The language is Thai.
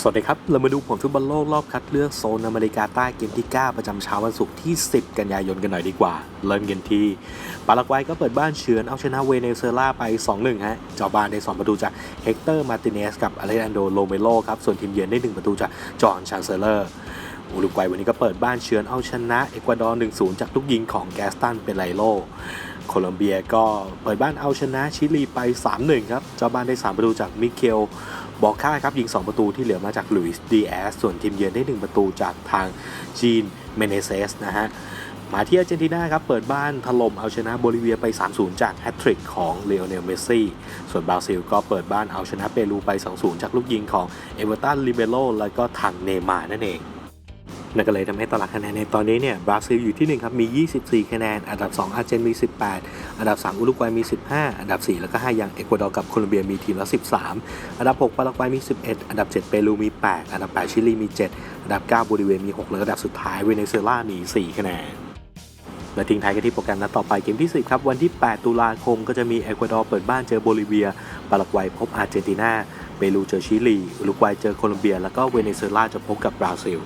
สวัสดีครับ เรามาดูผลฟุตบอลโลกรอบคัดเลือกโซนอเมริกาใต้เกมที่ 9 ประจำเช้าวันศุกร์ที่ 10 กันยายนกันหน่อยดีกว่า เริ่มกันที่ปารากวัยก็เปิดบ้านเฉือนเอาชนะเวเนซุเอลาไป 2-1 ฮะเจ้าบ้านได้ 2 ประตูจากเฮกเตอร์มาร์ติเนสกับอเลอันโดโลเมโลครับ ส่วนทีมเยือนได้ 1 ประตูจากจอห์นชานเซเลอร์อุรุกวัยวันนี้ก็เปิดบ้านเฉือนเอาชนะเอกวาดอร์ 1-0 จากลูกยิงของแกสตันเปไลโลโคลอมเบียก็เปิดบ้านเอาชนะชิลีไป 3-1 ครับ เจ้าบ้านได้ 3 ประตูจากมิเคล บอกค่าครับยิง 2 ประตูที่เหลือมาจากลุยส์ดีแอสส่วนทีมเยือนได้ 1 ประตูจากทางจีนเมเนเซสนะฮะมาที่อาร์เจนตินาครับ เปิดบ้านถล่มเอาชนะโบลิเวียไป 3-0 จากแฮตทริกของเลโอเนล เมสซี่ ส่วนบราซิลก็เปิดบ้านเอาชนะเปรูไป 2-0 จากลูกยิงของเอเวอร์ตันลิเบโรแล้วก็ทางเนมานั่นเอง นั่นก็เลยทำให้ตารางคะแนนในตอนนี้เนี่ยบราซิลอยู่ที่ 1 ครับ มี 24 คะแนน อันดับ 2 อาร์เจนมี 18 อันดับ 3 อุรุกวัยมี 15 อันดับ 4 แล้วก็ 5 อย่างเอกวาดอร์กับโคลอมเบียมีทีมละ 13 อันดับ 6 ปารากวัยมี 11 อันดับ 7 เปรูมี 8 อันดับ 8 ชิลีมี 7 อันดับ9โบลิเวมี 6 และอันดับสุดท้ายเวเนซุเอลามี 4 คะแนนและทิ้งท้ายกันที่โปรแกรมนัดต่อไปเกมที่ 10 ครับ วันที่ 8 ตุลาคมก็จะมีเอกวาดอร์เปิดบ้านเจอโบลิเวีย ปารากวัยพบอาร์เจนตินา เปรูเจอชิลี อุรุกวัยเจอโคลอมเบีย แล้วก็เวเนซุเอลาจะพบกับบราซิล